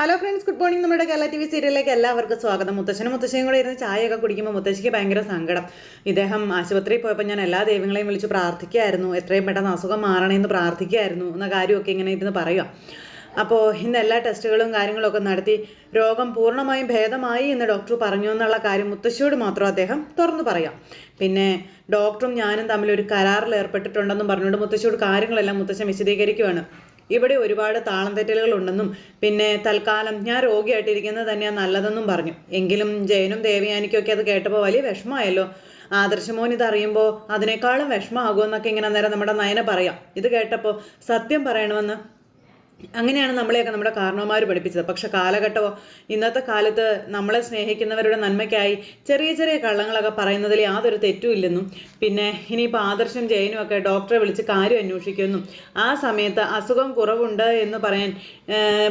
Hello friends good morning നമ്മുടെ Kerala T V സീരിയലിലേക്ക് എല്ലാവർക്കും സ്വാഗതം. മുത്തശ്ശനും മുത്തശ്ശിയും കൂടെ ഇരുന്ന് ചായയൊക്കെ കുടിക്കുമ്പോൾ മുത്തശ്ശിക്ക് ഭയങ്കര സങ്കടം. ഇദ്ദേഹം ആശുപത്രിയിൽ പോയപ്പോൾ ഞാൻ എല്ലാ ദൈവങ്ങളെയും വിളിച്ച് പ്രാർത്ഥിക്കുകയായിരുന്നു. എത്രയും പെട്ടെന്ന് അസുഖം മാറണമെന്ന് പ്രാർത്ഥിക്കുകയായിരുന്നു എന്ന കാര്യമൊക്കെ ഇങ്ങനെ ഇരുന്ന് പറയുക. അപ്പോൾ ഇന്ന് എല്ലാ ടെസ്റ്റുകളും കാര്യങ്ങളൊക്കെ നടത്തി രോഗം പൂർണമായും ഭേദമായി എന്ന് ഡോക്ടർ പറഞ്ഞു എന്നുള്ള കാര്യം മുത്തശ്ശിയോട് മാത്രം അദ്ദേഹം തുറന്നു പറയാം. പിന്നെ ഡോക്ടറും ഞാനും തമ്മിൽ ഒരു കരാറിൽ ഏർപ്പെട്ടിട്ടുണ്ടെന്നും പറഞ്ഞുകൊണ്ട് മുത്തശ്ശിയോട് കാര്യങ്ങളെല്ലാം മുത്തശ്ശൻ വിശദീകരിക്കുകയാണ് ഇവിടെ ഒരുപാട് താളം തെറ്റലുകൾ ഉണ്ടെന്നും പിന്നെ തൽക്കാലം ഞാൻ രോഗിയായിട്ടിരിക്കുന്നത് തന്നെയാണ് നല്ലതെന്നും പറഞ്ഞു. എങ്കിലും ജയനും ദേവയാനിക്കൊക്കെ അത് കേട്ടപ്പോൾ വലിയ വിഷമമായല്ലോ. ആദർശമോൻ ഇത് അറിയുമ്പോൾ അതിനേക്കാളും വിഷമമാകുമെന്നൊക്കെ ഇങ്ങനെ അന്നേരം നമ്മുടെ നയന പറയാം. ഇത് കേട്ടപ്പോൾ സത്യം പറയണമെന്ന് അങ്ങനെയാണ് നമ്മളെയൊക്കെ നമ്മുടെ കാരണവന്മാർ പഠിപ്പിച്ചത്. പക്ഷെ കാലഘട്ടമോ ഇന്നത്തെ കാലത്ത് നമ്മളെ സ്നേഹിക്കുന്നവരുടെ നന്മയ്ക്കായി ചെറിയ ചെറിയ കള്ളങ്ങളൊക്കെ പറയുന്നതിൽ യാതൊരു തെറ്റുമില്ലെന്നും പിന്നെ ഇനിയിപ്പോൾ ആദർശം ജയനും ഒക്കെ ഡോക്ടറെ വിളിച്ച് കാര്യം അന്വേഷിക്കുമെന്നും ആ സമയത്ത് അസുഖം കുറവുണ്ട് എന്ന് പറയാൻ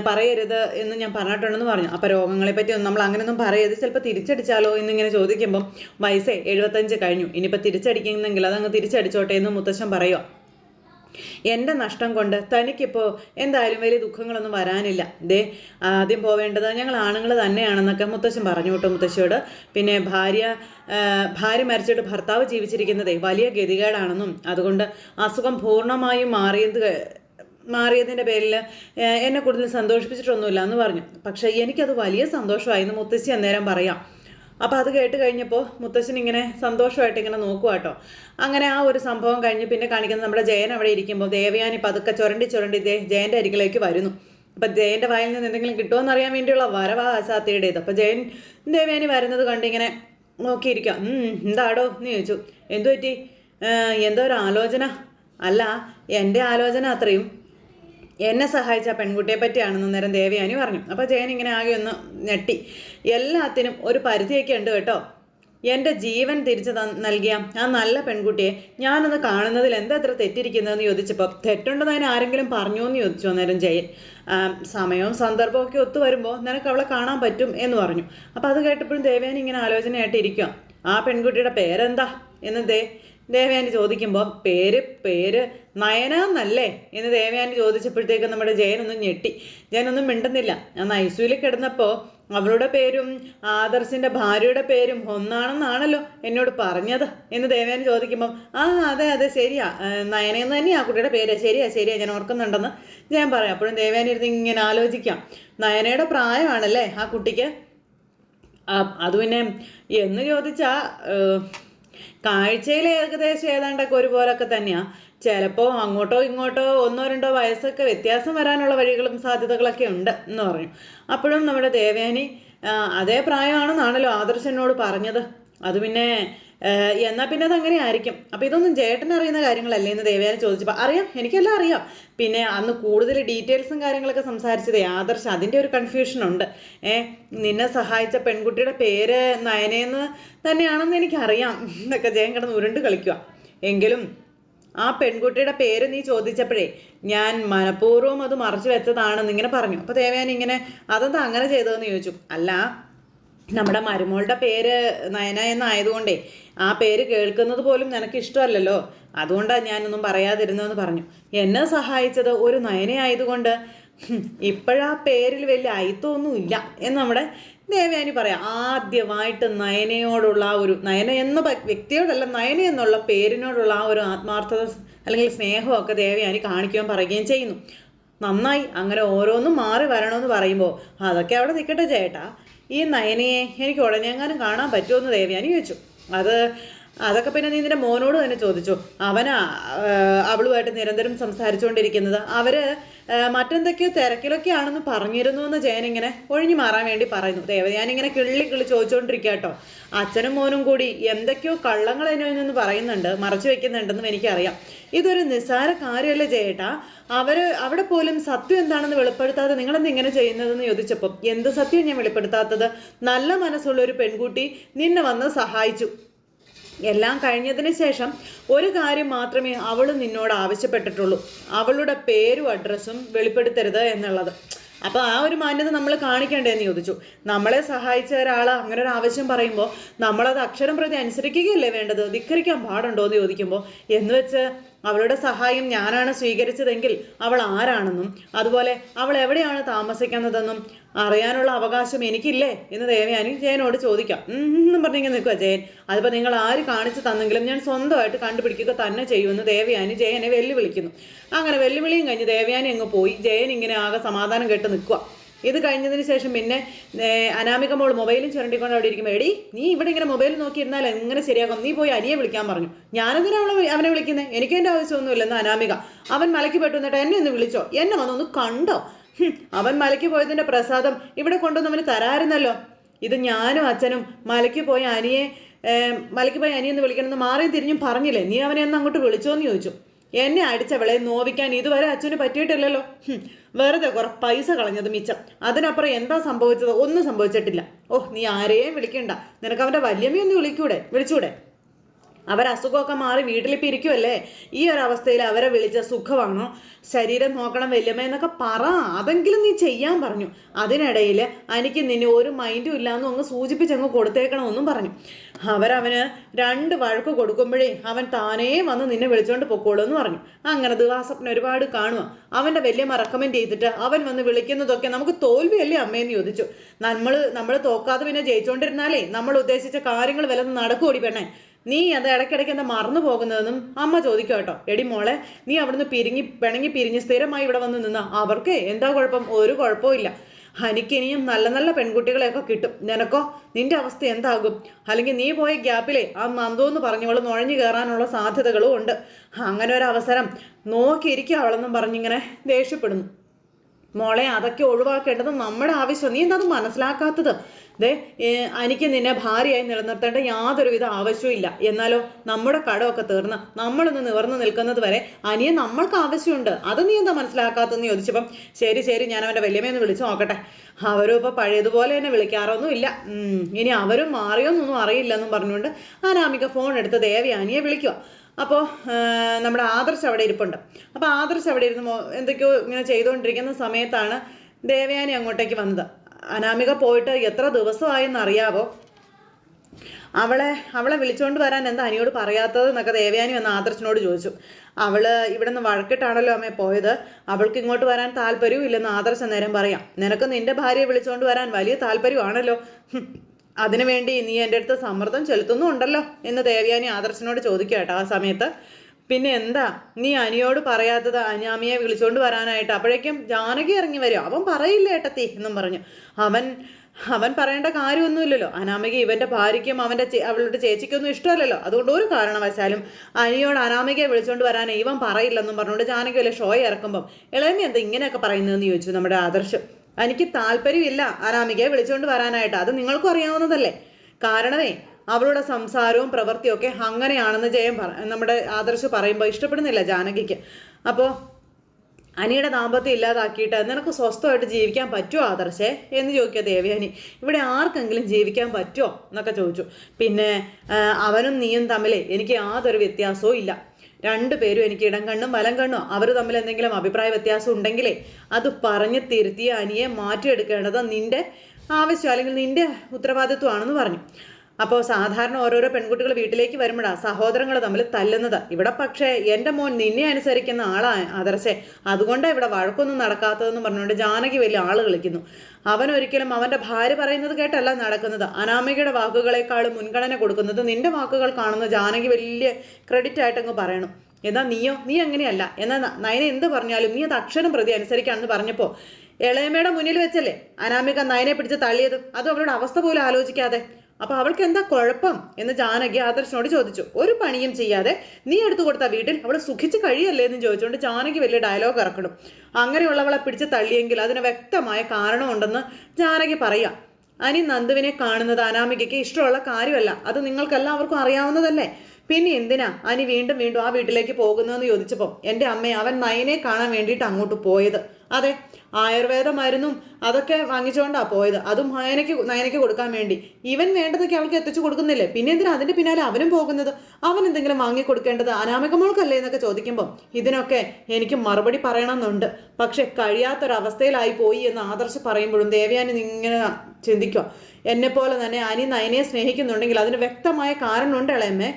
പറയരുത് എന്ന് ഞാൻ പറഞ്ഞിട്ടുണ്ടെന്ന് പറഞ്ഞു. അപ്പോൾ രോഗങ്ങളെ പറ്റി ഒന്നും നമ്മൾ അങ്ങനെയൊന്നും പറയരുത്. ചിലപ്പോൾ തിരിച്ചടിച്ചാലോ എന്നിങ്ങനെ ചോദിക്കുമ്പം വയസ്സേ എഴുപത്തഞ്ച് കഴിഞ്ഞു. ഇനിയിപ്പോൾ തിരിച്ചടിക്കുന്നെങ്കിൽ അതങ്ങ് തിരിച്ചടിച്ചോട്ടെ എന്ന് മുത്തശ്ശൻ പറയുക എന്റെ നഷ്ടം കൊണ്ട് തനിക്കിപ്പോൾ എന്തായാലും വലിയ ദുഃഖങ്ങളൊന്നും വരാനില്ല. ദേ ആദ്യം പോവേണ്ടത് ഞങ്ങൾ ആണുങ്ങൾ തന്നെയാണെന്നൊക്കെ മുത്തശ്ശൻ പറഞ്ഞു കേട്ടോ മുത്തശ്ശിയോട്. പിന്നെ ഭാര്യ ഭാര്യ മരിച്ചിട്ട് ഭർത്താവ് ജീവിച്ചിരിക്കുന്നതേ വലിയ ഗതികേടാണെന്നും അതുകൊണ്ട് അസുഖം പൂർണമായും മാറിയത് മാറിയതിന്റെ പേരിൽ എന്നെ കൂടുതൽ സന്തോഷിപ്പിച്ചിട്ടൊന്നുമില്ല എന്ന് പറഞ്ഞു. പക്ഷേ എനിക്കത് വലിയ സന്തോഷമായി എന്ന് മുത്തശ്ശി അന്നേരം പറയാം. അപ്പോൾ അത് കേട്ട് കഴിഞ്ഞപ്പോൾ മുത്തശ്ശൻ ഇങ്ങനെ സന്തോഷമായിട്ട് ഇങ്ങനെ നോക്കുക കേട്ടോ അങ്ങനെ ആ ഒരു സംഭവം കഴിഞ്ഞ് പിന്നെ കാണിക്കുന്നത് നമ്മുടെ ജയൻ അവിടെ ഇരിക്കുമ്പോൾ ദേവയാനി പതുക്കെ ചുരണ്ടി ചുരണ്ടി ജയന്റെ അരികിലേക്ക് വരുന്നു. അപ്പം ജയന്റെ വായിൽ നിന്ന് എന്തെങ്കിലും കിട്ടുമോ അറിയാൻ വേണ്ടിയുള്ള വരവാ സാത്തിയുടേത് അപ്പോൾ ജയൻ ദേവയാനി വരുന്നത് കണ്ടിങ്ങനെ നോക്കിയിരിക്കാം "ഉം, എന്താടോ? എന്ന് ചോദിച്ചു. എന്തു പറ്റി എന്തോ ഒരു ആലോചന. അല്ല എന്റെ ആലോചന അത്രയും എന്നെ സഹായിച്ച പെൺകുട്ടിയെ പറ്റിയാണെന്ന് നേരം ദേവയാനി പറഞ്ഞു. അപ്പോൾ ജയൻ ഇങ്ങനെ ആകെ ഒന്ന് ഞെട്ടി. എല്ലാത്തിനും ഒരു പരിധിയൊക്കെ ഉണ്ട് കേട്ടോ. എന്റെ ജീവൻ തിരിച്ചു നൽകിയ ആ നല്ല പെൺകുട്ടിയെ ഞാനൊന്ന് കാണുന്നതിൽ എന്താ അത്ര തെറ്റിരിക്കുന്നതെന്ന് ചോദിച്ചപ്പോൾ തെറ്റുണ്ടെന്ന് അതിന് ആരെങ്കിലും പറഞ്ഞു എന്ന് ചോദിച്ചു അന്നേരം ജയൻ. സമയവും സന്ദർഭവും ഒക്കെ ഒത്തു വരുമ്പോൾ നിനക്ക് അവളെ കാണാൻ പറ്റും എന്ന് പറഞ്ഞു. അപ്പോൾ അത് കേട്ടപ്പോഴും ദേവയാനി ഇങ്ങനെ ആലോചനയായിട്ട് ഇരിക്കുക ആ പെൺകുട്ടിയുടെ പേരെന്താ? എന്ന് ദേ ദേവയാനി ചോദിക്കുമ്പോൾ പേര് പേര് നയന എന്നല്ലേ എന്ന് ദേവയാനി ചോദിച്ചപ്പോഴത്തേക്ക് നമ്മുടെ ജയനൊന്നും ഞെട്ടി. ജയനൊന്നും മിണ്ടുന്നില്ല. ഞാൻ ഐസുവിൽ കിടന്നപ്പോൾ അവളുടെ പേരും ആദർശിന്റെ ഭാര്യയുടെ പേരും ഒന്നാണെന്നാണല്ലോ എന്നോട് പറഞ്ഞത് എന്ന് ദേവയാനി ചോദിക്കുമ്പം ആ അതെ അതെ ശരിയാ. നയനെന്ന് തന്നെ തന്നെയാ ആ കുട്ടിയുടെ പേര്. ശരിയാ ശരിയാ ഞാൻ ഓർക്കുന്നുണ്ടെന്ന് ഞാൻ പറയാം. അപ്പോഴും ദേവയാനി ഇരുന്ന് ഇങ്ങനെ ആലോചിക്കാം. നയനയുടെ പ്രായമാണല്ലേ ആ കുട്ടിക്ക്? അത് പിന്നെ എന്ന് ചോദിച്ചാൽ കാഴ്ചയിൽ ഏകദേശം ഏതാണ്ടൊക്കെ ഒരുപോലൊക്കെ തന്നെയാ. ചിലപ്പോൾ അങ്ങോട്ടോ ഇങ്ങോട്ടോ ഒന്നോ രണ്ടോ വയസ്സൊക്കെ വ്യത്യാസം വരാനുള്ള വഴികളും സാധ്യതകളൊക്കെ ഉണ്ട് എന്ന് പറഞ്ഞു അപ്പോഴും നമ്മുടെ ദേവയാനി അതേ പ്രായമാണെന്നാണല്ലോ ആദർശനോട് പറഞ്ഞത്. അത് പിന്നെ ഏഹ്, എന്നാ പിന്നെ അത് അങ്ങനെ ആയിരിക്കും. അപ്പം ഇതൊന്നും ചേട്ടൻ അറിയുന്ന കാര്യങ്ങളല്ലേ എന്ന് ദേവയാനി ചോദിച്ചപ്പോൾ അറിയാം എനിക്കെല്ലാം അറിയാം. പിന്നെ അന്ന് കൂടുതൽ ഡീറ്റെയിൽസും കാര്യങ്ങളൊക്കെ സംസാരിച്ചത് ആദർശ് അതിന്റെ ഒരു കൺഫ്യൂഷൻ ഉണ്ട്. ഏ നിന്നെ സഹായിച്ച പെൺകുട്ടിയുടെ പേര് നയനേന്ന് തന്നെയാണെന്ന് എനിക്കറിയാം. എന്നൊക്കെ ജയൻ കിടന്ന് ഉരുണ്ട് കളിക്കുക എങ്കിലും ആ പെൺകുട്ടിയുടെ പേര് നീ ചോദിച്ചപ്പോഴേ ഞാൻ മനഃപൂർവം അത് മറച്ചു വെച്ചതാണെന്ന് ഇങ്ങനെ പറഞ്ഞു. അപ്പോൾ ദേവയാൻ ഇങ്ങനെ അതെന്താ അങ്ങനെ ചെയ്തതെന്ന് ചോദിച്ചു? അല്ല നമ്മുടെ മരുമോളുടെ പേര് നയന എന്നായതുകൊണ്ടേ ആ പേര് കേൾക്കുന്നത് പോലും നിനക്ക് ഇഷ്ടമല്ലല്ലോ അതുകൊണ്ടാണ് ഞാനൊന്നും പറയാതിരുന്നതെന്ന് പറഞ്ഞു. എന്നെ സഹായിച്ചത് ഒരു നയനയായതുകൊണ്ട് ഇപ്പോഴാ പേരിൽ വലിയ അയിത്തമൊന്നും ഇല്ല എന്ന് നമ്മുടെ ദേവയാനി പറയാം. ആദ്യമായിട്ട് നയനയോടുള്ള ആ ഒരു നയന എന്ന വ്യക്തിയോടല്ല നയന എന്നുള്ള പേരിനോടുള്ള ആ ഒരു ആത്മാർത്ഥത അല്ലെങ്കിൽ സ്നേഹമൊക്കെ ദേവയാനി കാണിക്കുകയും പറയുകയും ചെയ്യുന്നു. നന്നായി അങ്ങനെ ഓരോന്നും മാറി വരണമെന്ന് പറയുമ്പോൾ അതൊക്കെ അവിടെ നിൽക്കട്ടെ ചേട്ടാ. ഈ നയനയെ എനിക്ക് ഉടനെങ്ങാനും കാണാൻ പറ്റുമെന്ന് ദേവയാനി ചോദിച്ചു. അത് അതൊക്കെ പിന്നെ നീ നിന്റെ മോനോട് തന്നെ ചോദിച്ചു. അവനാ അവളുമായിട്ട് നിരന്തരം സംസാരിച്ചുകൊണ്ടിരിക്കുന്നത്. അവർ മറ്റെന്തൊക്കെയോ തിരക്കിലൊക്കെ ആണെന്ന് പറഞ്ഞിരുന്നു എന്ന് ഇങ്ങനെ ഒഴിഞ്ഞു മാറാൻ വേണ്ടി പറയുന്നു. ദേവ ഇങ്ങനെ കിള്ളി കിളി ചോദിച്ചുകൊണ്ടിരിക്കുക കേട്ടോ അച്ഛനും മോനും കൂടി എന്തൊക്കെയോ കള്ളങ്ങൾ നിന്ന് പറയുന്നുണ്ട് മറച്ചു വെക്കുന്നുണ്ടെന്നും എനിക്കറിയാം. ഇതൊരു നിസ്സാര കാര്യമല്ലേ ജയേട്ടാ? അവർ അവിടെ പോലും സത്യം എന്താണെന്ന് വെളിപ്പെടുത്താതെ നിങ്ങളെന്ത് ഇങ്ങനെ ചെയ്യുന്നതെന്ന് ചോദിച്ചപ്പോൾ എന്ത് സത്യം ഞാൻ വെളിപ്പെടുത്താത്തത്? നല്ല മനസ്സുള്ള ഒരു പെൺകുട്ടി നിന്നെ വന്ന് സഹായിച്ചു. എല്ലാം കഴിഞ്ഞതിന് ശേഷം ഒരു കാര്യം മാത്രമേ അവൾ നിന്നോട് ആവശ്യപ്പെട്ടിട്ടുള്ളൂ. അവളുടെ പേരും അഡ്രസ്സും വെളിപ്പെടുത്തരുത് എന്നുള്ളത്. അപ്പോൾ ആ ഒരു മാന്യത നമ്മൾ കാണിക്കേണ്ടതെന്ന് ചോദിച്ചു. നമ്മളെ സഹായിച്ച ഒരാൾ അങ്ങനെ ഒരു ആവശ്യം പറയുമ്പോൾ നമ്മളത് അക്ഷരം പ്രതി അനുസരിക്കുകയല്ലേ വേണ്ടത്? ധിക്കരിക്കാൻ പാടുണ്ടോ എന്ന് ചോദിക്കുമ്പോൾ എന്ന് വെച്ച് അവളുടെ സഹായം ഞാനാണ് സ്വീകരിച്ചതെങ്കിൽ അവൾ ആരാണെന്നും അതുപോലെ അവൾ എവിടെയാണ് താമസിക്കുന്നതെന്നും അറിയാനുള്ള അവകാശം എനിക്കില്ലേ? എന്ന് ദേവയാനി ജയനോട് ചോദിക്കാം. എന്നും പറഞ്ഞിങ്ങനെ നിൽക്കുക ജയൻ. അതിപ്പോൾ നിങ്ങൾ ആര് കാണിച്ചു തന്നെങ്കിലും ഞാൻ സ്വന്തമായിട്ട് കണ്ടുപിടിക്കുക തന്നെ ചെയ്യുമെന്ന് ദേവയാനി ജയനെ വെല്ലുവിളിക്കുന്നു. അങ്ങനെ വെല്ലുവിളിയും കഴിഞ്ഞ് ദേവയാനി അങ്ങ് പോയി. ജയൻ ഇങ്ങനെ ആകെ സമാധാനം കേട്ട് നിൽക്കുക ഇത് കഴിഞ്ഞതിന് ശേഷം പിന്നെ അനാമിക മോൾ മൊബൈലും ചുരണ്ടിക്കൊണ്ട് അവിടെ ഇരിക്കുമ്പോൾ എടി നീ ഇവിടെ ഇങ്ങനെ മൊബൈൽ നോക്കിയിരുന്നാൽ എങ്ങനെ ശരിയാകും? നീ പോയി അനിയെ വിളിക്കാൻ പറഞ്ഞു. ഞാനെന്തിനാ അവളെ അവനെ വിളിക്കുന്നത് എനിക്ക് എന്റെ ആവശ്യമൊന്നുമില്ല ആവശ്യമൊന്നുമില്ലെന്ന് അനാമിക. അവൻ മലയ്ക്ക് പെട്ടു എന്നിട്ട് എന്നെ ഒന്ന് വിളിച്ചോ? എന്നെ വന്നൊന്ന് കണ്ടോ? അവൻ മലയ്ക്ക് പോയതിന്റെ പ്രസാദം ഇവിടെ കൊണ്ടുവന്ന് അവന് തരാമായിരുന്നല്ലോ. ഇത് ഞാനും അച്ഛനും മലയ്ക്ക് പോയ അനിയെ മലയ്ക്ക് പോയി അനിയെന്ന് വിളിക്കണമെന്ന് മാറി തിരിഞ്ഞും പറഞ്ഞില്ലേ? നീ അവനെ ഒന്ന് അങ്ങോട്ട് വിളിച്ചോന്ന് ചോദിച്ചു. എന്നെ അടിച്ചവളെ നോവിക്കാൻ ഇതുവരെ അച്ഛന് പറ്റിയിട്ടില്ലല്ലോ. വെറുതെ കുറെ പൈസ കളഞ്ഞത് മിച്ചം. അതിനപ്പുറം എന്താ സംഭവിച്ചത്? ഒന്നും സംഭവിച്ചിട്ടില്ല. ഓ നീ ആരെയും വിളിക്കണ്ട. നിനക്ക് അവന്റെ വല്യമ്മയൊന്ന് വിളിക്കൂടെ? വിളിച്ചൂടെ? അവർ അസുഖമൊക്കെ മാറി വീട്ടിലിപ്പോൾ ഇരിക്കുമല്ലേ ഈ ഒരു അവസ്ഥയിൽ അവരെ വിളിച്ച സുഖമാണോ? ശരീരം നോക്കണം വല്യമ്മ എന്നൊക്കെ പറ. അതെങ്കിലും നീ ചെയ്യാൻ പറഞ്ഞു. അതിനിടയിൽ എനിക്ക് നിന്നെ ഒരു മൈൻഡും ഇല്ലാന്നും അങ്ങ് സൂചിപ്പിച്ചങ്ങ് കൊടുത്തേക്കണമെന്നും പറഞ്ഞു. അവരവന് രണ്ട് വഴക്ക് കൊടുക്കുമ്പോഴേ അവൻ താനേ വന്ന് നിന്നെ വിളിച്ചുകൊണ്ട് പൊക്കോളൂ എന്ന് പറഞ്ഞു. അങ്ങനെ ദിവാസപ്പന ഒരുപാട് കാണുക അവന്റെ വല്യമ്മ റെക്കമെൻഡ് ചെയ്തിട്ട് അവൻ വന്ന് വിളിക്കുന്നതൊക്കെ നമുക്ക് തോൽവിയല്ലേ അമ്മയെന്ന് ചോദിച്ചു. നമ്മൾ നമ്മൾ തോക്കാതെ പിന്നെ ജയിച്ചുകൊണ്ടിരുന്നാലേ നമ്മൾ ഉദ്ദേശിച്ച കാര്യങ്ങൾ വല്ലതും നടക്കൂടി പെണ്ണേ. നീ അത് ഇടയ്ക്കിടയ്ക്ക് എന്താ മറന്നു പോകുന്നതെന്നും അമ്മ ചോദിക്കും കേട്ടോ. എടി മോളെ നീ അവിടുന്ന് പിരിങ്ങി പിണങ്ങി പിരിഞ്ഞ് സ്ഥിരമായി ഇവിടെ വന്ന് നിന്ന. അവർക്ക് എന്താ കുഴപ്പം? ഒരു കുഴപ്പവും ഇല്ല. എനിക്കിനിയും നല്ല നല്ല പെൺകുട്ടികളെയൊക്കെ കിട്ടും. നിനക്കോ? നിന്റെ അവസ്ഥ എന്താകും? അല്ലെങ്കിൽ നീ പോയ ഗ്യാപ്പിലെ ആ നന്ദു എന്ന് പറഞ്ഞവൾ നുഴഞ്ഞു കയറാനുള്ള സാധ്യതകളും ഉണ്ട്. അങ്ങനെ ഒരു അവസരം. നോക്കിയിരിക്കുക അവളെന്നും പറഞ്ഞിങ്ങനെ ദേഷ്യപ്പെടുന്നു. മോളെ അതൊക്കെ ഒഴിവാക്കേണ്ടത് നമ്മുടെ ആവശ്യം. നീ എന്താ അത് മനസ്സിലാക്കാത്തത്? ദേ എനിക്ക് നിന്നെ ഭാര്യയായി നിലനിർത്തേണ്ട യാതൊരുവിധ ആവശ്യവും ഇല്ല. എന്നാലോ നമ്മുടെ കടമൊക്കെ തീർന്ന് നമ്മളൊന്ന് നിവർന്ന് നിൽക്കുന്നത് വരെ അനിയൻ നമ്മൾക്ക് ആവശ്യമുണ്ട്. അത് നീ എന്താ മനസ്സിലാക്കാത്തെന്ന് ചോദിച്ചപ്പം ശരി ശരി ഞാൻ അവന്റെ വല്യമ്മയെന്ന് വിളിച്ചു നോക്കട്ടെ. അവരും ഇപ്പോൾ പഴയതുപോലെ തന്നെ വിളിക്കാറൊന്നും ഇല്ല. ഇനി അവരും മാറിയോന്നൊന്നും അറിയില്ലെന്നും പറഞ്ഞുകൊണ്ട് അനാമിക ഫോൺ എടുത്ത് ദേവി ദേവയാനിയെ വിളിക്കുക അപ്പോൾ നമ്മുടെ ആദർശ് അവിടെ ഇരിപ്പുണ്ട്. അപ്പോൾ ആദർശ് അവിടെ ഇരുന്ന് എന്തൊക്കെയോ ഇങ്ങനെ ചെയ്തുകൊണ്ടിരിക്കുന്ന സമയത്താണ് ദേവയാനി അങ്ങോട്ടേക്ക് വന്നത്. അനാമിക പോയിട്ട് എത്ര ദിവസമായെന്ന് അറിയാവോ അവളെ അവളെ വിളിച്ചുകൊണ്ട് വരാൻ എന്താ അനിയോട് പറയാത്തത് എന്നൊക്കെ ദേവയാനി വന്ന് ആദർശനോട് ചോദിച്ചു. അവൾ ഇവിടെ നിന്ന് വഴക്കിട്ടാണല്ലോ അമ്മേ പോയത്. അവൾക്ക് ഇങ്ങോട്ട് വരാൻ താല്പര്യവും ഇല്ലെന്ന് ആദർശ നേരം പറയാം. നിനക്ക് നിന്റെ ഭാര്യയെ വിളിച്ചുകൊണ്ട് വരാൻ വലിയ താല്പര്യമാണല്ലോ. അതിനുവേണ്ടി നീ എന്റെ അടുത്ത് സമ്മർദ്ദം ചെലുത്തുന്നുണ്ടല്ലോ എന്ന് ദേവയാനി ആദർശനോട് ചോദിക്കുക കേട്ടോ ആ സമയത്ത്. പിന്നെ എന്താ? നീ അനിയോട് പറയാത്തത്? അനാമിയെ വിളിച്ചുകൊണ്ട് വരാനായിട്ട്. അപ്പോഴേക്കും ജാനകി ഇറങ്ങി വരും. അവൻ പറയില്ല ഏട്ടത്തി എന്നും പറഞ്ഞു. അവൻ അവൻ പറയേണ്ട കാര്യമൊന്നുമില്ലല്ലോ. അനാമിക ഇവന്റെ ഭാര്യയ്ക്കും അവന്റെ അവളുടെ ചേച്ചിക്കൊന്നും ഇഷ്ടമല്ലല്ലോ. അതുകൊണ്ട് ഒരു കാരണവശാലും അനിയോട് അനാമികയെ വിളിച്ചുകൊണ്ട് വരാൻ ഇവൻ പറയില്ലെന്നും പറഞ്ഞുകൊണ്ട് ജാനകി വല്ല ഷോ ഇറക്കുമ്പം ഇളയമി എന്താ ഇങ്ങനെയൊക്കെ പറയുന്നതെന്ന് ചോദിച്ചു നമ്മുടെ ആദർശം. എനിക്ക് താല്പര്യമില്ല അനാമികയെ വിളിച്ചുകൊണ്ട് വരാനായിട്ട്. അത് നിങ്ങൾക്കും അറിയാവുന്നതല്ലേ? കാരണമേ അവളുടെ സംസാരവും പ്രവൃത്തിയും ഒക്കെ അങ്ങനെയാണെന്ന് ജയം പറ നമ്മുടെ ആദർശ് പറയുമ്പോൾ ഇഷ്ടപ്പെടുന്നില്ല ജാനകിക്ക്. അപ്പോൾ അനിയുടെ ദാമ്പത്യം ഇല്ലാതാക്കിയിട്ട് നിനക്ക് സ്വസ്ഥമായിട്ട് ജീവിക്കാൻ പറ്റുമോ ആദർശേ? എന്ന് ചോദിക്കുക ദേവയാനി. ഇവിടെ ആർക്കെങ്കിലും ജീവിക്കാൻ പറ്റുമോ എന്നൊക്കെ ചോദിച്ചു. പിന്നെ അവനും നീയും തമ്മിൽ എനിക്ക് യാതൊരു വ്യത്യാസവും ഇല്ല. രണ്ടു പേരും എനിക്ക് ഇടം കണ്ണും വലം കണ്ണും. അവർ തമ്മിൽ എന്തെങ്കിലും അഭിപ്രായ വ്യത്യാസം ഉണ്ടെങ്കിലേ അത് പറഞ്ഞ് തിരുത്തി അനിയെ മാറ്റിയെടുക്കേണ്ടത് നിന്റെ ആവശ്യം അല്ലെങ്കിൽ നിന്റെ ഉത്തരവാദിത്വമാണെന്ന് പറഞ്ഞു. അപ്പോൾ സാധാരണ ഓരോരോ പെൺകുട്ടികൾ വീട്ടിലേക്ക് വരുമ്പോഴാണ് സഹോദരങ്ങൾ തമ്മിൽ തല്ലുന്നത്. ഇവിടെ പക്ഷേ എന്റെ മോൻ നിന്നെ അനുസരിക്കുന്ന ആളാണ് ആദർശേ. അതുകൊണ്ടാണ് ഇവിടെ വഴക്കൊന്നും നടക്കാത്തതെന്ന് പറഞ്ഞുകൊണ്ട് ജാനകി വലിയ ആൾ കളിക്കുന്നു. അവൻ ഒരിക്കലും അവന്റെ ഭാര്യ പറയുന്നത് കേട്ടല്ല നടക്കുന്നത്. അനാമികയുടെ വാക്കുകളെക്കാളും മുൻഗണന കൊടുക്കുന്നത് നിന്റെ വാക്കുകൾ കാണുന്ന ജാനകി വലിയ ക്രെഡിറ്റ് ആയിട്ടങ്ങ് പറയണം. എന്നാൽ നീയോ? നീ അങ്ങനെയല്ല. എന്നാൽ നയന എന്ത് പറഞ്ഞാലും നീ അത് അക്ഷരം പ്രതി അനുസരിക്കാണെന്ന് പറഞ്ഞപ്പോൾ ഇളയമ്മയുടെ മുന്നിൽ വെച്ചല്ലേ അനാമിക നയനെ പിടിച്ച് തള്ളിയത്? അതും അവളുടെ അവസ്ഥ പോലും ആലോചിക്കാതെ. അപ്പൊ അവൾക്ക് എന്താ കുഴപ്പം? എന്ന് ജാനകി ആദർശനോട് ചോദിച്ചു. ഒരു പണിയും ചെയ്യാതെ നീ എടുത്തു കൊടുത്ത വീട്ടിൽ അവൾ സുഖിച്ച് കഴിയല്ലേ എന്ന് ചോദിച്ചുകൊണ്ട് ജാനകി വലിയ ഡയലോഗ് ഇറക്കണം അങ്ങനെയുള്ളവളെ പിടിച്ച് തള്ളിയെങ്കിൽ അതിന് വ്യക്തമായ കാരണമുണ്ടെന്ന് ജാനകി പറയാം. അനി നന്ദുവിനെ കാണുന്നത് അനാമികയ്ക്ക് ഇഷ്ടമുള്ള കാര്യമല്ല. അത് നിങ്ങൾക്കെല്ലാവർക്കും അറിയാവുന്നതല്ലേ? പിന്നെ എന്തിനാ അനി വീണ്ടും വീണ്ടും ആ വീട്ടിലേക്ക് പോകുന്നതെന്ന് ചോദിച്ചപ്പോൾ എന്റെ അമ്മയെ അവൻ നയനെ കാണാൻ വേണ്ടിയിട്ട് അങ്ങോട്ട് പോയത്. അതെ ആയുർവേദ മരുന്നും അതൊക്കെ വാങ്ങിച്ചുകൊണ്ടാണ് പോയത്. അതും നയനയ്ക്ക് നയനയ്ക്ക് കൊടുക്കാൻ വേണ്ടി. ഇവൻ വേണ്ടതൊക്കെ അവൾക്ക് എത്തിച്ചു കൊടുക്കുന്നില്ലേ? പിന്നെ എന്തിനാ അതിന്റെ പിന്നാലെ അവനും പോകുന്നത്? അവൻ എന്തെങ്കിലും വാങ്ങി കൊടുക്കേണ്ടത് അനാമികമോൾക്കല്ലേ എന്നൊക്കെ ചോദിക്കുമ്പോൾ ഇതിനൊക്കെ എനിക്ക് മറുപടി പറയണമെന്നുണ്ട്. പക്ഷെ കഴിയാത്തൊരവസ്ഥയിലായി പോയി എന്ന് ആദർശ് പറയുമ്പോഴും ദേവയാനി ഇങ്ങനെ ചിന്തിക്കുക എന്നെപ്പോലെ തന്നെ അനി നയനെ സ്നേഹിക്കുന്നുണ്ടെങ്കിൽ അതിന് വ്യക്തമായ കാരണമുണ്ട് ഇളയമ്മേ.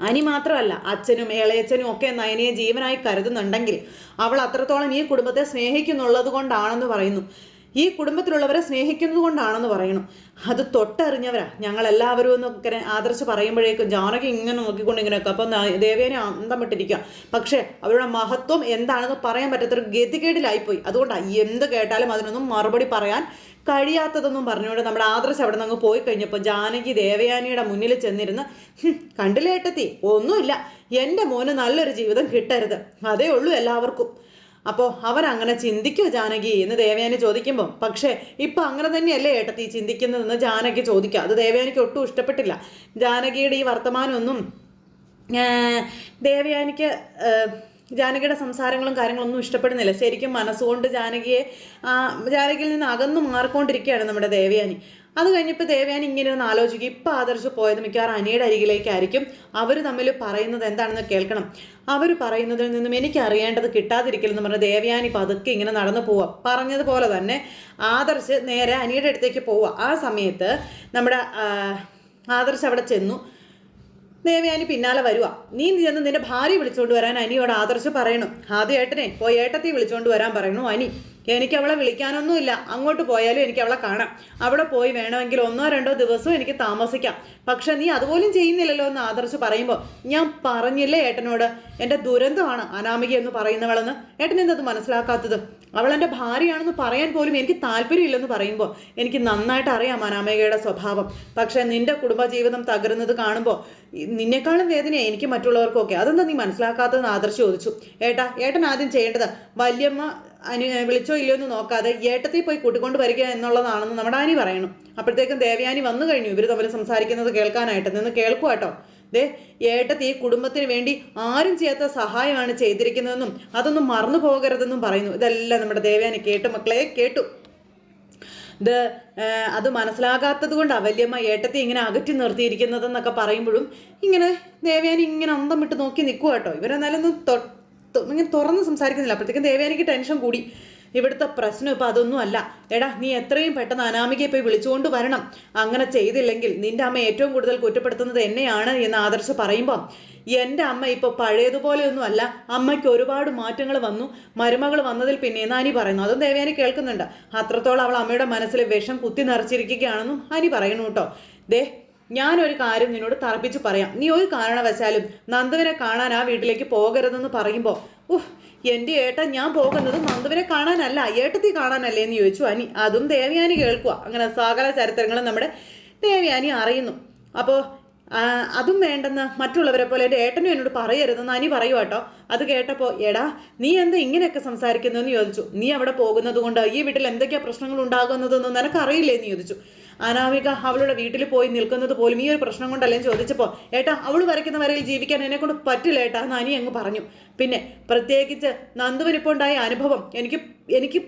അനി മാത്രമല്ല അച്ഛനും ഇളയച്ചനും ഒക്കെ നയനയെ ജീവനായി കരുതുന്നുണ്ടെങ്കിൽ അവൾ അത്രത്തോളം ഈ കുടുംബത്തെ സ്നേഹിക്കുന്നുള്ളത് കൊണ്ടാണെന്ന് പറയുന്നു. ഈ കുടുംബത്തിലുള്ളവരെ സ്നേഹിക്കുന്നത് കൊണ്ടാണെന്ന് പറയുന്നു അത് തൊട്ടറിഞ്ഞവരാ. ഞങ്ങളെല്ലാവരും എല്ലാവരും എന്ന് ആദർശ് പറയുമ്പോഴേക്കും ജാനകി ഇങ്ങനെ നോക്കിക്കൊണ്ട് ഇങ്ങനെയൊക്കെ. അപ്പം ദേവേനെ അന്തം വിട്ടിരിക്കുക. പക്ഷേ അവരുടെ മഹത്വം എന്താണെന്ന് പറയാൻ പറ്റാത്തൊരു ഗതികേടിലായിപ്പോയി. അതുകൊണ്ടാണ് എന്ത് കേട്ടാലും അതിനൊന്നും മറുപടി പറയാൻ കഴിയാത്തതെന്നും പറഞ്ഞുകൊണ്ട് നമ്മുടെ ആദർശ് അവിടെ നിന്ന് പോയി കഴിഞ്ഞപ്പോൾ ജാനകി ദേവയാനിയുടെ മുന്നിൽ ചെന്നിരുന്ന് "ഹും, ഒന്നുമില്ല. എന്റെ മോന് നല്ലൊരു ജീവിതം കിട്ടരുത്. അതേ ഉള്ളൂ എല്ലാവർക്കും. അപ്പോൾ അവരങ്ങനെ ചിന്തിക്കുമോ ജാനകി എന്ന് ദേവയാനി ചോദിക്കുമ്പോൾ പക്ഷേ ഇപ്പം അങ്ങനെ തന്നെയല്ലേ ഏട്ടത്തി ചിന്തിക്കുന്നതെന്ന് ജാനകി ചോദിക്കുക അത് ദേവയാനിക്ക് ഒട്ടും ഇഷ്ടപ്പെട്ടില്ല. ജാനകിയുടെ ഈ വർത്തമാനമൊന്നും ദേവയാനിക്ക് ജാനകിയുടെ സംസാരങ്ങളും കാര്യങ്ങളൊന്നും ഇഷ്ടപ്പെടുന്നില്ല. ശരിക്കും മനസ്സുകൊണ്ട് ജാനകിയെ ജാനകിയിൽ നിന്ന് അകന്നു മാറിക്കൊണ്ടിരിക്കുകയാണ് നമ്മുടെ ദേവയാനി. അത് കഴിഞ്ഞപ്പോൾ ദേവയാൻ ഇങ്ങനെ ഒന്ന് ആലോചിക്കും. ഇപ്പം ആദർശ് പോയത് മിക്കവാറും അനിയുടെ അരികിലേക്കായിരിക്കും. അവർ തമ്മിൽ പറയുന്നത് എന്താണെന്ന് കേൾക്കണം. അവർ പറയുന്നതിൽ നിന്നും എനിക്ക് അറിയേണ്ടത് കിട്ടാതിരിക്കില്ലെന്ന് പറഞ്ഞ ദേവയാനി പതുക്കെ ഇങ്ങനെ നടന്നു പോവുക പറഞ്ഞതുപോലെ തന്നെ ആദർശ് നേരെ അനിയുടെ അടുത്തേക്ക് പോവുക ആ സമയത്ത് നമ്മുടെ ആദർശ് അവിടെ ചെന്നു. ദേവയാനി പിന്നാലെ വരുവാ. നീ ചെന്ന് നിന്റെ ഭാര്യ വിളിച്ചുകൊണ്ട് വരാൻ അനിയോട് ആദർശ് പറയണം. ആദ്യം ഏട്ടനെ പോയി ഏട്ടത്തി വിളിച്ചുകൊണ്ട് വരാൻ പറയണു അനി. എനിക്ക് അവളെ വിളിക്കാനൊന്നുമില്ല. അങ്ങോട്ട് പോയാലും എനിക്ക് അവളെ കാണാം. അവിടെ പോയി വേണമെങ്കിൽ ഒന്നോ രണ്ടോ ദിവസവും എനിക്ക് താമസിക്കാം. പക്ഷെ നീ അതുപോലും ചെയ്യുന്നില്ലല്ലോ എന്ന് ആദർശ് പറയുമ്പോൾ ഞാൻ പറഞ്ഞില്ലേ ഏട്ടനോട്? എന്റെ ദുരന്തമാണ് അനാമിക എന്ന് പറയുന്നവളെന്ന്. ഏട്ടൻ എന്തത് മനസ്സിലാക്കാത്തത്? അവൾ എന്റെ ഭാര്യയാണെന്ന് പറയാൻ പോലും എനിക്ക് താല്പര്യമില്ലെന്ന് പറയുമ്പോൾ എനിക്ക് നന്നായിട്ട് അറിയാം അനാമികയുടെ സ്വഭാവം. പക്ഷേ നിന്റെ കുടുംബജീവിതം തകരുന്നത് കാണുമ്പോൾ നിന്നെക്കാളും വേദനയാണ് എനിക്ക് മറ്റുള്ളവർക്കൊക്കെ. അതെന്താ നീ മനസ്സിലാക്കാത്തതെന്ന് ആദർശ് ചോദിച്ചു. ഏട്ടാ ഏട്ടൻ ആദ്യം ചെയ്യേണ്ടത് വല്യമ്മ അനു വിളിച്ചോ ഇല്ലയോ എന്ന് നോക്കാതെ ഏട്ടത്തിൽ പോയി കൂട്ടിക്കൊണ്ട് വരിക എന്നുള്ളതാണെന്ന് നമ്മുടെ ആനി പറയണം. അപ്പോഴത്തേക്കും ദേവയാനി വന്നു കഴിഞ്ഞു. ഇവർ തമ്മിൽ സംസാരിക്കുന്നത് കേൾക്കാനായിട്ട്. നിന്ന് കേൾക്കുക കേട്ടോ. ദേ ഏട്ടത്തി ഈ കുടുംബത്തിന് വേണ്ടി ആരും ചെയ്യാത്ത സഹായമാണ് ചെയ്തിരിക്കുന്നതെന്നും അതൊന്നും മറന്നു പോകരുതെന്നും പറയുന്നു. ഇതെല്ലാം നമ്മുടെ ദേവയാനി കേട്ടു മക്കളെ കേട്ടു. ഇത് അത് മനസ്സിലാകാത്തത് കൊണ്ട് അവല്യമ്മ ഏട്ടത്തെ ഇങ്ങനെ അകറ്റി നിർത്തിയിരിക്കുന്നതെന്നൊക്കെ പറയുമ്പോഴും ഇങ്ങനെ ദേവയാനി ഇങ്ങനെ അന്തം വിട്ട് നോക്കി നിൽക്കുക കേട്ടോ. ഇവരെന്നാലൊന്നും ഇങ്ങനെ തുറന്ന് സംസാരിക്കുന്നില്ല. അപ്പോഴത്തേക്കും ദേവയാനിക്ക് ടെൻഷൻ കൂടി. ഇവിടുത്തെ പ്രശ്നം ഇപ്പം അതൊന്നും അല്ല. എടാ നീ എത്രയും പെട്ടെന്ന് അനാമികയെ പോയി വിളിച്ചുകൊണ്ട് വരണം. അങ്ങനെ ചെയ്തില്ലെങ്കിൽ നിന്റെ അമ്മ ഏറ്റവും കൂടുതൽ കുറ്റപ്പെടുത്തുന്നത് എന്നെയാണ് എന്ന് ആദർശ പറയുമ്പോൾ എന്റെ അമ്മ ഇപ്പോൾ പഴയതുപോലെയൊന്നും അല്ല. അമ്മയ്ക്ക് ഒരുപാട് മാറ്റങ്ങൾ വന്നു. മരുമകൾ വന്നതിൽ പിന്നെ നാനി പറയുന്നു? അതും ദേവയാനി കേൾക്കുന്നുണ്ട്. അത്രത്തോളം അവൾ അമ്മയുടെ മനസ്സിൽ വിഷം കുത്തി നിറച്ചിരിക്കുകയാണെന്നും അനി പറയുന്നു കേട്ടോ. ദേ ഞാനൊരു കാര്യം നിന്നോട് തറപ്പിച്ച് പറയാം. നീ ഒരു കാരണവശാലും നന്ദുവിനെ കാണാൻ ആ വീട്ടിലേക്ക് പോകരുതെന്ന് പറയുമ്പോൾ ഉഹ് എന്റെ ഏട്ട ഞാൻ പോകുന്നത് നന്ദുവിനെ കാണാനല്ല ഏട്ടത്തി കാണാനല്ലേ എന്ന് ചോദിച്ചു അനി. അതും ദേവയാനി കേൾക്കുക അങ്ങനെ സകല ചരിത്രങ്ങളും നമ്മുടെ ദേവയാനി അറിയുന്നു. അപ്പോൾ അതും വേണ്ടെന്ന് മറ്റുള്ളവരെ പോലെ എന്റെ ഏട്ടനും എന്നോട് പറയരുതെന്ന് അനി പറയുക കേട്ടോ അത് കേട്ടപ്പോൾ എടാ നീ എന്താ ഇങ്ങനെയൊക്കെ സംസാരിക്കുന്നു എന്ന് ചോദിച്ചു. നീ അവിടെ പോകുന്നത് കൊണ്ട് ഈ വീട്ടിൽ എന്തൊക്കെയാ പ്രശ്നങ്ങൾ ഉണ്ടാകുന്നതെന്ന് നിനക്കറിയില്ലേ എന്ന് ചോദിച്ചു. അനാമിക അവളുടെ വീട്ടിൽ പോയി നിൽക്കുന്നത് പോലും ഈ ഒരു പ്രശ്നം കൊണ്ടല്ലേ ചോദിച്ചപ്പോൾ ഏട്ടാ അവൾ വരയ്ക്കുന്ന വരയിൽ ജീവിക്കാൻ എന്നെ കൊണ്ട് പറ്റില്ല ഏട്ടാ എന്ന് അനി അങ്ങ് പറഞ്ഞു. പിന്നെ പ്രത്യേകിച്ച് നന്ദുവിനിപ്പോൾ ഉണ്ടായ അനുഭവം എനിക്ക് എനിക്ക്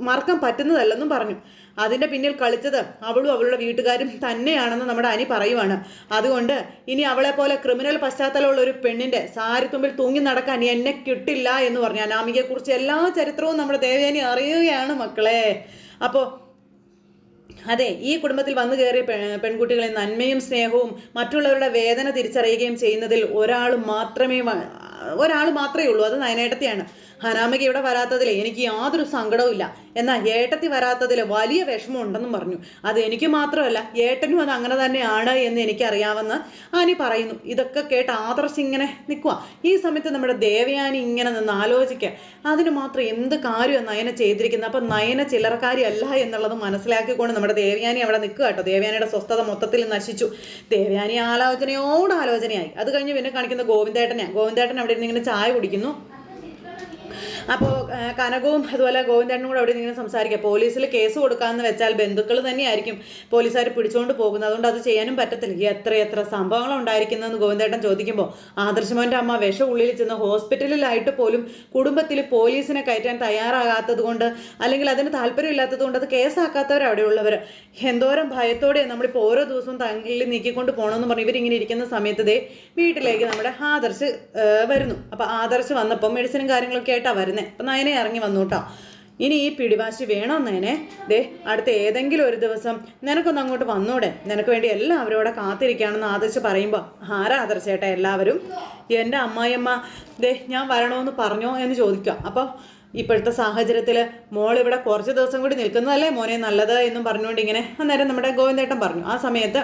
മറക്കാൻ പറ്റുന്നതല്ലെന്നും പറഞ്ഞു. അതിന്റെ പിന്നിൽ കളിച്ചത് അവളും അവളുടെ വീട്ടുകാരും തന്നെയാണെന്ന് നമ്മുടെ അനി പറയുവാണ്. അതുകൊണ്ട് ഇനി അവളെ പോലെ ക്രിമിനൽ പശ്ചാത്തലമുള്ള ഒരു പെണ്ണിന്റെ സാരിത്തുമ്പിൽ തൂങ്ങി നടക്കാൻ എന്നെ കിട്ടില്ല എന്ന് പറഞ്ഞു അനാമികയെക്കുറിച്ച് എല്ലാ ചരിത്രവും നമ്മുടെ ദേവേനി അറിയുകയാണ് മക്കളെ. അപ്പോൾ അതെ ഈ കുടുംബത്തിൽ വന്നു കയറിയ പെൺകുട്ടികളെ നന്മയും സ്നേഹവും മറ്റുള്ളവരുടെ വേദന തിരിച്ചറിയുകയും ചെയ്യുന്നതിൽ ഒരാൾ മാത്രമേ ഒരാൾ മാത്രമേ ഉള്ളൂ. അത് നയനേട്ടത്തിയാണ്. ഹനാമയ്ക്ക് ഇവിടെ വരാത്തതിൽ എനിക്ക് യാതൊരു സങ്കടവും ഇല്ല. എന്നാൽ ഏട്ടത്തി വരാത്തതിൽ വലിയ വിഷമം ഉണ്ടെന്നും പറഞ്ഞു. അത് എനിക്ക് മാത്രമല്ല ഏട്ടനും അത് അങ്ങനെ തന്നെയാണ് എന്ന് എനിക്കറിയാമെന്ന് ആനി പറയുന്നു. ഇതൊക്കെ കേട്ട് ആദർശ് ഇങ്ങനെ നിൽക്കുക ഈ സമയത്ത് നമ്മുടെ ദേവയാനി ഇങ്ങനെ നിന്ന് ആലോചിക്കുക. അതിന് മാത്രം എന്ത് കാര്യമാണ് നയന ചെയ്തിരിക്കുന്നത്? അപ്പം നയന ചിലർക്കാരി അല്ല എന്നുള്ളത് മനസ്സിലാക്കിക്കൊണ്ട് നമ്മുടെ ദേവയാനി അവിടെ നിൽക്കുക കേട്ടോ. ദേവയാനിയുടെ സ്വസ്ഥത മൊത്തത്തിൽ നശിച്ചു. ദേവയാനി ആലോചനയോട് ആലോചനയായി. അത് കഴിഞ്ഞ് പിന്നെ കാണിക്കുന്ന ഗോവിന്ദേട്ടനെയാണ് ഗോവിന്ദേട്ടൻ അവിടെ ഇരുന്ന് ഇങ്ങനെ ചായ കുടിക്കുന്നു. അപ്പോൾ കനകവും അതുപോലെ ഗോവിന്ദനും കൂടെ അവിടെ ഇങ്ങനെ സംസാരിക്കുക. പോലീസിൽ കേസ് കൊടുക്കാമെന്ന് വെച്ചാൽ ബന്ധുക്കൾ തന്നെയായിരിക്കും പോലീസുകാർ പിടിച്ചുകൊണ്ട് പോകുന്നത്. അതുകൊണ്ട് അത് ചെയ്യാനും പറ്റത്തില്ല. എത്ര എത്ര സംഭവങ്ങൾ ഉണ്ടായിരിക്കുന്നതെന്ന് ഗോവിന്ദേട്ടൻ ചോദിക്കുമ്പോൾ ആദർശമോന്റെ അമ്മ വിഷം ഉള്ളിൽ ചെന്ന് ഹോസ്പിറ്റലിലായിട്ട് പോലും കുടുംബത്തിൽ പോലീസിനെ കയറ്റാൻ തയ്യാറാകാത്തത് കൊണ്ട് അല്ലെങ്കിൽ അതിന് താല്പര്യമില്ലാത്തത് കൊണ്ട് അത് കേസാക്കാത്തവർ അവിടെയുള്ളവർ എന്തോരം ഭയത്തോടെ നമ്മളിപ്പോൾ ഓരോ ദിവസവും തങ്ങളിൽ നീക്കിക്കൊണ്ട് പോകണമെന്ന് പറഞ്ഞ് ഇവരിങ്ങനെ ഇരിക്കുന്ന സമയത്ത് ദേ വീട്ടിലേക്ക് നമ്മുടെ ആദർശ് വരുന്നു. അപ്പോൾ ആദർശ് വന്നപ്പോൾ മെഡിസിനും കാര്യങ്ങളൊക്കെ ആയിട്ടാണ് വരുന്നത് അപ്പം നയനെ ഇറങ്ങി വന്നു കേട്ടോ ഇനി ഈ പിടിവാശി വേണമെന്നേനെ ദേ അടുത്ത ഏതെങ്കിലും ഒരു ദിവസം നിനക്കൊന്ന് അങ്ങോട്ട് വന്നൂടെ. നിനക്ക് വേണ്ടി എല്ലാവരും അവിടെ കാത്തിരിക്കുകയാണെന്ന് ആദർശ് പറയുമ്പോൾ ആരാ ആദർശേട്ടാ എല്ലാവരും? എന്റെ അമ്മായിയമ്മ. ദേ ഞാൻ വരണമെന്ന് പറഞ്ഞോ എന്ന് ചോദിക്കുക. അപ്പോൾ ഇപ്പോഴത്തെ സാഹചര്യത്തിൽ മോൾ ഇവിടെ കുറച്ച് ദിവസം കൂടി നിൽക്കുന്നതല്ലേ മോനെ നല്ലത് എന്നും പറഞ്ഞുകൊണ്ട് ഇങ്ങനെ അന്നേരം നമ്മുടെ ഗോവിന്ദേട്ടൻ പറഞ്ഞു. ആ സമയത്ത്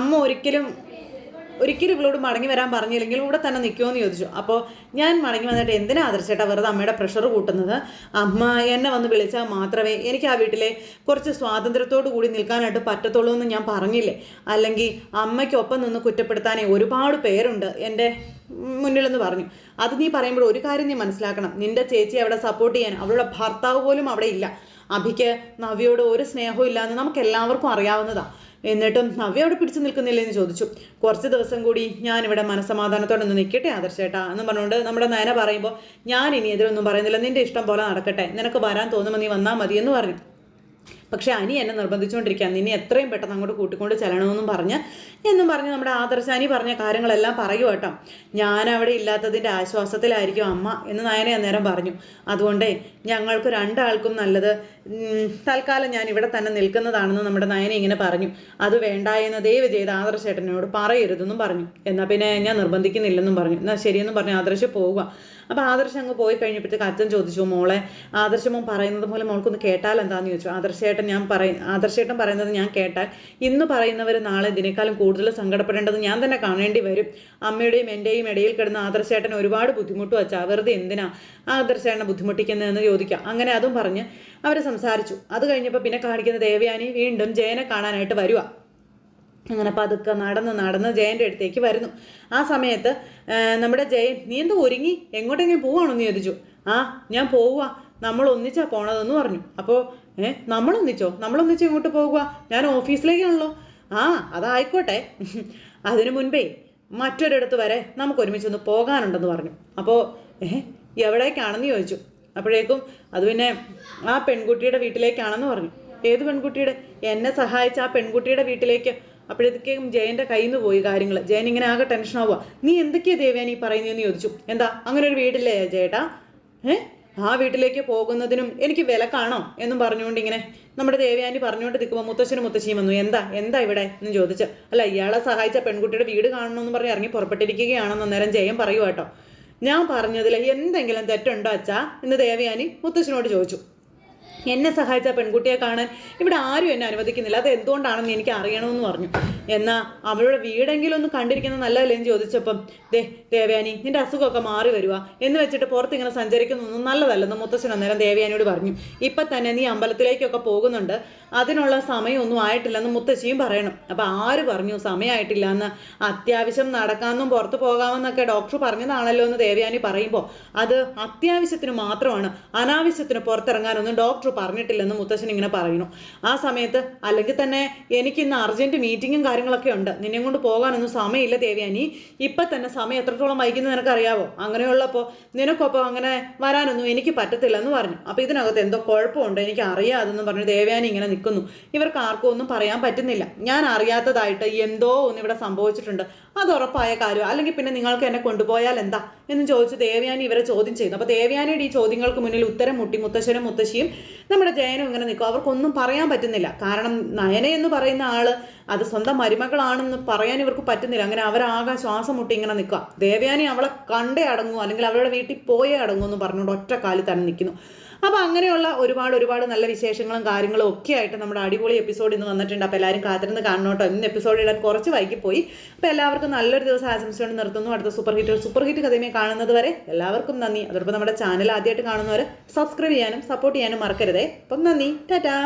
അമ്മ ഒരിക്കലും ഒരിക്കലും ഇവളോട് മടങ്ങി വരാൻ പറഞ്ഞില്ലെങ്കിൽ ഇവിടെ തന്നെ നിൽക്കുമെന്ന് ചോദിച്ചു. അപ്പോൾ ഞാൻ മടങ്ങി വന്നിട്ട് എന്തിനാ ആദർശേട്ടാ വെറുതെ അമ്മയുടെ പ്രഷർ കൂട്ടുന്നത്? അമ്മ എന്നെ വന്ന് വിളിച്ചാൽ മാത്രമേ എനിക്ക് ആ വീട്ടിലെ കുറച്ച് സ്വാതന്ത്ര്യത്തോടു കൂടി നിൽക്കാനായിട്ട് പറ്റത്തുള്ളൂ എന്ന് ഞാൻ പറഞ്ഞില്ലേ? അല്ലെങ്കിൽ അമ്മയ്ക്കൊപ്പം നിന്ന് കുറ്റപ്പെടുത്താനേ ഒരുപാട് പേരുണ്ട്. എന്റെ മുന്നിലെന്ന് പറഞ്ഞു. അത് നീ പറയുമ്പോൾ ഒരു കാര്യം നീ മനസ്സിലാക്കണം. നിന്റെ ചേച്ചി അവിടെ സപ്പോർട്ട് ചെയ്യാൻ അവളുടെ ഭർത്താവ് പോലും അവിടെ ഇല്ല. അഭിക്ക് നവ്യയോട് ഒരു സ്നേഹവും ഇല്ലാന്ന് നമുക്ക് എല്ലാവർക്കും അറിയാവുന്നതാ. എന്നിട്ടും നവ്യ അവിടെ പിടിച്ചു നിൽക്കുന്നില്ലേ എന്ന് ചോദിച്ചു. കുറച്ച് ദിവസം കൂടി ഞാൻ ഇവിടെ മനസ്സമാധാനത്തോടെ ഒന്ന് നിൽക്കട്ടെ ആദർശേട്ടാ എന്ന് പറഞ്ഞുകൊണ്ട് നമ്മുടെ നയന പറയുമ്പോൾ ഞാൻ ഇനി എതിരൊന്നും പറയുന്നില്ല. നിന്റെ ഇഷ്ടം പോലെ നടക്കട്ടെ. നിനക്ക് വരാൻ തോന്നുമ്പോൾ നീ വന്നാൽ മതി എന്ന് പറഞ്ഞു. പക്ഷേ അനി എന്നെ നിർബന്ധിച്ചുകൊണ്ടിരിക്കുകയാണ്. നിന്നെ എത്രയും പെട്ടെന്ന് അങ്ങോട്ട് കൂട്ടിക്കൊണ്ട് ചെല്ലണമെന്നും പറഞ്ഞ് എന്നും പറഞ്ഞ് നമ്മുടെ ആദർശാനി പറഞ്ഞ കാര്യങ്ങളെല്ലാം പറയൂ കേട്ടോ. ഞാൻ അവിടെ ഇല്ലാത്തതിന്റെ ആശ്വാസത്തിലായിരിക്കും അമ്മ എന്ന് നയനെ അന്നേരം പറഞ്ഞു. അതുകൊണ്ടേ ഞങ്ങൾക്ക് രണ്ടാൾക്കും നല്ലത് തൽക്കാലം ഞാൻ ഇവിടെ തന്നെ നിൽക്കുന്നതാണെന്ന് നമ്മുടെ നയനെ ഇങ്ങനെ പറഞ്ഞു. അത് വേണ്ട എന്ന് ദയവ് ചെയ്ത് ആദർശേട്ടനോട് പറയരുതെന്നും പറഞ്ഞു. എന്നാൽ പിന്നെ ഞാൻ നിർബന്ധിക്കുന്നില്ലെന്നും പറഞ്ഞു. എന്നാൽ ശരിയെന്നും പറഞ്ഞു ആദർശ് പോവുക. അപ്പോൾ ആദർശ് അങ്ങ് പോയി കഴിഞ്ഞപ്പോഴത്തേക്ക് അച്ഛൻ ചോദിച്ചു മോളെ ആദർശമോൻ പറയുന്നത് പോലെ മോൾക്കൊന്ന് കേട്ടാൽ എന്താണെന്ന് ചോദിച്ചു? ആദർശേട്ടൻ ഞാൻ പറയും ആദർശേട്ടൻ പറയുന്നത് ഞാൻ കേട്ടാൽ ഇന്ന് പറയുന്നവർ നാളെ ഇതിനേക്കാളും കൂടുതൽ സങ്കടപ്പെടേണ്ടത് ഞാൻ തന്നെ കാണേണ്ടി വരും. അമ്മയുടെയും എന്റെയും ഇടയിൽ കിടന്ന ആദർശേട്ടൻ ഒരുപാട് ബുദ്ധിമുട്ട് വച്ചാ വെറുതെ എന്തിനാ ആദർശേട്ടനെ ബുദ്ധിമുട്ടിക്കുന്നതെന്ന് ചോദിക്കാം അങ്ങനെ അതും പറഞ്ഞ് അവർ സംസാരിച്ചു. അത് കഴിഞ്ഞപ്പോൾ പിന്നെ കാണിക്കുന്ന ദേവയാനി വീണ്ടും ജയനെ കാണാനായിട്ട് വരുവാ. അങ്ങനെ പതുക്കെ നടന്ന് നടന്ന് ജയന്റെ അടുത്തേക്ക് വരുന്നു. ആ സമയത്ത് നമ്മുടെ ജയൻ നീ എന്താ ഒരുങ്ങി? എങ്ങോട്ടെങ്കിലും പോവാണോ? എന്ന് ചോദിച്ചു. ആ ഞാൻ പോവുക നമ്മൾ ഒന്നിച്ചാ പോണതെന്ന് പറഞ്ഞു. അപ്പോൾ ഏഹ് നമ്മളൊന്നിച്ചോ നമ്മളൊന്നിച്ച് ഇങ്ങോട്ട് പോകുക ഞാൻ ഓഫീസിലേക്കാണല്ലോ. ആ അതായിക്കോട്ടെ. അതിനു മുൻപേ മറ്റൊരിടത്ത് വരെ നമുക്ക് ഒരുമിച്ച് ഒന്ന് പോകാനുണ്ടെന്ന് പറഞ്ഞു. അപ്പോൾ ഏഹ് എവിടേക്കാണെന്ന് ചോദിച്ചു. അപ്പോഴേക്കും അത് പിന്നെ ആ പെൺകുട്ടിയുടെ വീട്ടിലേക്കാണെന്ന് പറഞ്ഞു. ഏത് പെൺകുട്ടിയുടെ? എന്നെ സഹായിച്ച ആ പെൺകുട്ടിയുടെ വീട്ടിലേക്ക്. അപ്പോഴത്തേക്കും ജയന്റെ കയ്യിൽ നിന്ന് പോയി കാര്യങ്ങൾ ജയൻ ഇങ്ങനെ ആകെ ടെൻഷൻ ആവുക നീ എന്തൊക്കെയാ ദേവയാനി പറയുന്നതെന്ന് ചോദിച്ചു. എന്താ അങ്ങനെ ഒരു വീടില്ലേ ചേട്ടാ? ഏ? ആ വീട്ടിലേക്ക് പോകുന്നതിനും എനിക്ക് വില കാണോ എന്നും പറഞ്ഞുകൊണ്ട് ഇങ്ങനെ നമ്മുടെ ദേവയാനി പറഞ്ഞുകൊണ്ട് നിൽക്കുമ്പോൾ മുത്തശ്ശനും മുത്തശ്ശിയും വന്നു. എന്താ? എന്താ ഇവിടെ? എന്ന് ചോദിച്ചു. അല്ല ഇയാളെ സഹായിച്ച പെൺകുട്ടിയുടെ വീട് കാണണമെന്ന് പറഞ്ഞ് ഇറങ്ങി പുറപ്പെട്ടിരിക്കുകയാണെന്ന് അന്നേരം ജയം പറയുക കേട്ടോ ഞാൻ പറഞ്ഞതിൽ എന്തെങ്കിലും തെറ്റുണ്ടോ അച്ഛാ? എന്ന് ദേവയാനി മുത്തശ്ശനോട് ചോദിച്ചു. എന്നെ സഹായിച്ച പെൺകുട്ടിയെ കാണാൻ ഇവിടെ ആരും എന്നെ അനുവദിക്കുന്നില്ല. അത് എന്തുകൊണ്ടാണെന്ന് എനിക്ക് അറിയണമെന്ന് പറഞ്ഞു. എന്നാൽ അവളുടെ വീടെങ്കിലും ഒന്ന് കണ്ടിരിക്കുന്നത് നല്ലതല്ലേ എന്ന് ചോദിച്ചപ്പം ദേ ദേവയാനി നിന്റെ അസുഖമൊക്കെ മാറി വരുക എന്ന് വെച്ചിട്ട് പുറത്ത് ഇങ്ങനെ സഞ്ചരിക്കുന്നതൊന്നും നല്ലതല്ലെന്ന് മുത്തശ്ശൻ അന്നേരം ദേവയാനിയോട് പറഞ്ഞു. ഇപ്പം തന്നെ നീ അമ്പലത്തിലേക്കൊക്കെ പോകുന്നുണ്ട്. അതിനുള്ള സമയമൊന്നും ആയിട്ടില്ലെന്ന് മുത്തശ്ശിയും പറയണം. അപ്പം ആര് പറഞ്ഞു സമയമായിട്ടില്ല എന്ന്? അത്യാവശ്യം നടക്കാമെന്നും പുറത്ത് പോകാമെന്നൊക്കെ ഡോക്ടർ പറഞ്ഞതാണല്ലോ എന്ന് ദേവയാനി പറയുമ്പോൾ അത് അത്യാവശ്യത്തിന് മാത്രമാണ്. അനാവശ്യത്തിന് പുറത്തിറങ്ങാനൊന്നും ഡോക്ടർ പറഞ്ഞിട്ടില്ലെന്ന് മുത്തശ്ശൻ ഇങ്ങനെ പറയുന്നു. ആ സമയത്ത് അല്ലെങ്കിൽ തന്നെ എനിക്ക് ഇന്ന് അർജന്റ് മീറ്റിങ്ങും കാര്യങ്ങളൊക്കെ ഉണ്ട്. നിന്നെ കൊണ്ട് പോകാനൊന്നും സമയമില്ല ദേവയാനി ഇപ്പം തന്നെ സമയം എത്രത്തോളം വൈകുന്നത് നിനക്കറിയാവോ? അങ്ങനെയുള്ളപ്പോൾ നിനക്കൊപ്പം അങ്ങനെ വരാനൊന്നും എനിക്ക് പറ്റത്തില്ല എന്ന് പറഞ്ഞു. അപ്പോൾ ഇതിനകത്ത് എന്തോ കുഴപ്പമുണ്ട് എനിക്ക് അറിയാതെന്ന് പറഞ്ഞു ദേവയാനി ഇങ്ങനെ നിൽക്കുന്നു. ഇവർക്ക് ആർക്കും ഒന്നും പറയാൻ പറ്റുന്നില്ല. ഞാൻ അറിയാത്തതായിട്ട് എന്തോ ഒന്ന് ഇവിടെ സംഭവിച്ചിട്ടുണ്ട്. അത് ഉറപ്പായ കാര്യം. അല്ലെങ്കിൽ പിന്നെ നിങ്ങൾക്ക് എന്നെ കൊണ്ടുപോയാൽ എന്താ? എന്ന് ചോദിച്ച് ദേവയാനി ഇവരെ ചോദ്യം ചെയ്യുന്നു. അപ്പോൾ ദേവയാനിയുടെ ഈ ചോദ്യങ്ങൾക്ക് മുന്നിൽ ഉത്തരം മുട്ടി മുത്തശ്ശനും മുത്തശ്ശിയും നമ്മുടെ ജയനും ഇങ്ങനെ നിൽക്കും. അവർക്കൊന്നും പറയാൻ പറ്റുന്നില്ല. കാരണം നയന എന്ന് പറയുന്ന ആൾ അത് സ്വന്തം മരുമകളാണെന്ന് പറയാൻ ഇവർക്ക് പറ്റുന്നില്ല. അങ്ങനെ അവരാകെ ശ്വാസം മുട്ടി ഇങ്ങനെ നിൽക്കുക. ദേവയാനി അവളെ കണ്ടേ അടങ്ങൂ. അല്ലെങ്കിൽ അവളുടെ വീട്ടിൽ പോയേ അടങ്ങൂ എന്ന് പറഞ്ഞുകൊണ്ട് ഒറ്റ കാലിൽ തന്നെ നിൽക്കുന്നു. അപ്പോൾ അങ്ങനെയുള്ള ഒരുപാട് ഒരുപാട് നല്ല വിശേഷങ്ങളും കാര്യങ്ങളും ഒക്കെ ആയിട്ട് നമ്മുടെ അടിപൊളി എപ്പിസോഡ് ഇന്ന് വന്നിട്ടുണ്ട്. അപ്പോൾ എല്ലാവരും കാത്തിരുന്ന് കാണണോട്ടോ ഇന്ന് എപ്പിസോഡ് ഇടാൻ കുറച്ച് വൈകിപ്പോയി. അപ്പോൾ എല്ലാവർക്കും നല്ലൊരു ദിവസം ആശംസിച്ചുകൊണ്ട് നിർത്തുന്നു. അടുത്ത സൂപ്പർ ഹിറ്റ് സൂപ്പർ ഹിറ്റ് കഥയെ കാണുന്നത് വരെ എല്ലാവർക്കും നന്ദി. അതോടൊപ്പം നമ്മുടെ ചാനൽ ആദ്യമായിട്ട് കാണുന്നവർ സബ്സ്ക്രൈബ് ചെയ്യാനും സപ്പോർട്ട് ചെയ്യാനും മറക്കരുതേ. അപ്പം നന്ദി. ടാറ്റാ.